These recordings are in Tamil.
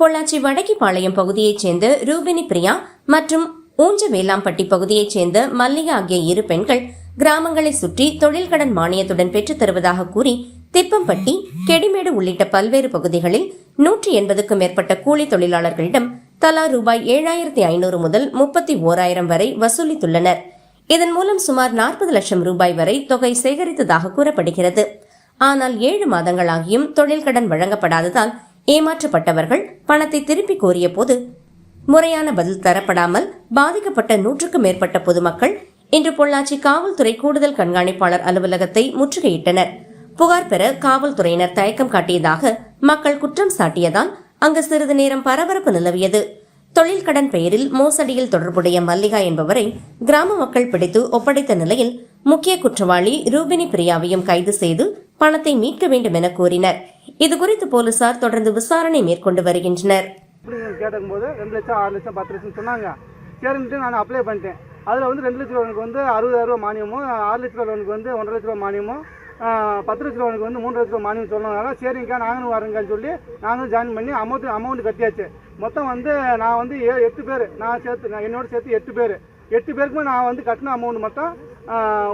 பொள்ளாச்சி வடக்கிப்பாளையம் பகுதியைச் சேர்ந்த ரூபினி பிரியா மற்றும் ஊஞ்ச வேளாம்பட்டி பகுதியைச் சேர்ந்த மல்லிகா ஆகிய இரு பெண்கள் கிராமங்களை சுற்றி தொழில் கடன் மானியத்துடன் பெற்றுத் தருவதாக கூறி திப்பம்பட்டி கெடிமேடு உள்ளிட்ட பல்வேறு பகுதிகளில் நூற்றி எண்பதுக்கும் மேற்பட்ட கூலி தொழிலாளர்களிடம் தலா ரூபாய் ஏழாயிரத்தி ஐநூறு முதல் முப்பத்தி ஓராயிரம் வரை வசூலித்துள்ளனர். இதன் மூலம் சுமார் நாற்பது லட்சம் ரூபாய் வரை தொகை சேகரித்ததாக கூறப்படுகிறது. ஆனால் ஏழு மாதங்களாகியும் தொழில் கடன் வழங்கப்படாததால் ஏமாற்றப்பட்டவர்கள் பணத்தை திருப்பி கோரிய போது முறையான பதில் தரப்படாமல் பாதிக்கப்பட்ட நூற்றுக்கும் மேற்பட்ட பொதுமக்கள் இன்று பொள்ளாச்சி காவல்துறை கூடுதல் கண்காணிப்பாளர் அலுவலகத்தை முற்றுகையிட்டனர். புகார் பெற காவல்துறையினர் தயக்கம் காட்டியதாக மக்கள் குற்றம் சாட்டியதால் அங்கு சிறிது நேரம் பரபரப்பு நிலவியது. தொழில் கடன் பெயரில் மோசடியில் தொடர்புடைய மல்லிகா என்பவரை கிராம மக்கள் பிடித்து ஒப்படைத்த நிலையில் முக்கிய குற்றவாளி ரூபினி பிரியாவையும் கைது செய்து பணத்தை மீட்க வேண்டும் என இது குறித்து போலீசார் தொடர்ந்து விசாரணை மேற்கொண்டு வருகின்றனர். அப்படின்னு கேட்டபோது ரெண்டு லட்சம் ஆறு லட்சம் பத்து லட்சம் சொன்னாங்க. சரின்ட்டு நான் அப்ளை பண்ணிட்டேன். அதில் வந்து ரெண்டு லட்ச ரூபாய்க்கு வந்து அறுபதாயிரம் ரூபா மானியமும் ஆறு லட்ச ரூபாய்க்கு வந்து ஒன்றரை லட்ச ரூபா மானியமும் பத்து லட்ச ரூபாய்க்கு வந்து மூன்று லட்ச ரூபா மானியம் சொன்னதால சரிங்கக்கா நாங்களும் வரேங்கன்னு சொல்லி நாங்களும் ஜாயின் பண்ணி அமௌண்ட் அமௌண்ட் கட்டியாச்சு. மொத்தம் வந்து நான் வந்து ஏ- எட்டு பேர். நான் சேர்த்து நான் என்னோட சேர்த்து எட்டு பேர். எட்டு பேருக்குமே நான் வந்து கட்டின அமௌண்ட் மட்டும்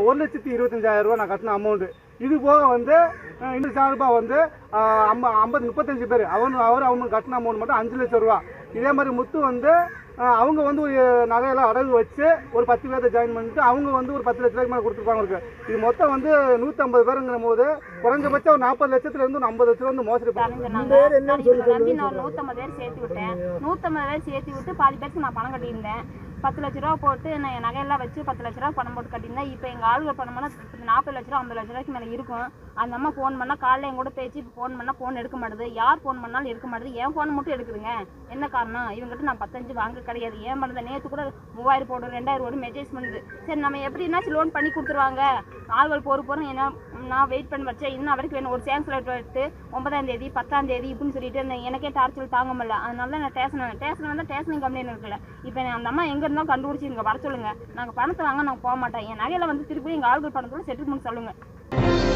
ஒரு லட்சத்தி இருபத்தஞ்சாயிரம் ரூபா நான் கட்டின அமௌண்ட் இது போக வந்து இன்னும் சார்பாக வந்து ஆஹ், ஐம்ப ஐம்பது முப்பத்தஞ்சு பேர். அவனு அவர் அவங்க கட்டின அமௌண்ட் மட்டும் அஞ்சு லட்சம் ரூபா இதே மாதிரி முத்து வந்து அவங்க வந்து ஒரு நகையெல்லாம் அடகு வச்சு ஒரு பத்து பேர்த்த ஜாயின் பண்ணிட்டு அவங்க வந்து ஒரு பத்து லட்ச ரூபாய்க்கு மேலே கொடுத்துருப்பாங்க இருக்கு இது மொத்தம் வந்து நூற்றம்பது பேருங்கிற போது குறைஞ்சபட்சம் ஒரு நாற்பது லட்சத்துல இருந்து ஒரு ஐம்பது லட்சம் வந்து மோசடி பண்ணி நம்பி நான் ஒரு நூற்றம்பது பேர் சேர்த்து விட்டேன். நூற்றம்பது பேர் சேர்த்து விட்டு பாதி பேருக்கு நான் பணம் கட்டியிருந்தேன். பத்து லட்ச ரூபா போட்டு நான் என் நகையெல்லாம் வச்சு பத்து லட்ச ரூபா பணம் போட்டு கட்டியிருந்தேன். இப்போ எங்கள் ஆளுகள் பணம் பண்ணால் நாற்பது லட்ச ரூபா ஐம்பது லட்ச ரூபாய்க்கு மேலே இருக்கும். அந்த அம்மா ஃபோன் பண்ணால் காலைல என் கூட பேச்சு ஃபோன் பண்ணால் ஃபோன் எடுக்க மாட்டேது. யார் ஃபோன் பண்ணாலும் எடுக்க மாட்டேது. என் ஃபோன் மட்டும் எடுக்குதுங்க என்ன காரணம்? இவங்ககிட்ட நான் பத்தஞ்சு வாங்க கிடையாது. ஏன் பண்ணுறது நேற்று கூட மூவாயிரம் போடும் ரெண்டாயிரம் போடும் மெசேஜ் பண்ணுது. சரி நம்ம எப்படின்னாச்சும் லோன் பண்ணி கொடுத்துருவாங்க? ஆள்கள் போகிற போகிறோம் என்ன நான் வெயிட் பண்ண வச்சேன். இன்னும் வரைக்கும் வேணும். ஒரு சேங்ஸ் லெட்டர் எடுத்து ஒன்பதாம் தேதி பத்தாம் தேதி இப்படின்னு சொல்லிட்டு இருந்தேன் எனக்கே டார்ச்சர் தாங்க முடியல. அதனால நான் ஸ்டேஷன் ஸ்டேஷன் வந்து ஸ்டேஷன் கம்ப்ளைண்ட் இருக்குல்ல. இப்போ அந்த அம்மா எங்கே இருந்தாலும் கண்டுபிடிச்சி இங்கே வர சொல்லுங்கள் நாங்கள் பணத்தை வாங்க நாங்கள் போக மாட்டோம். என் நகையில் வந்து திருப்பி எங்கள் ஆள்கள் பணத்தோட செட்டில்மெண்ட் சொல்லுங்கள்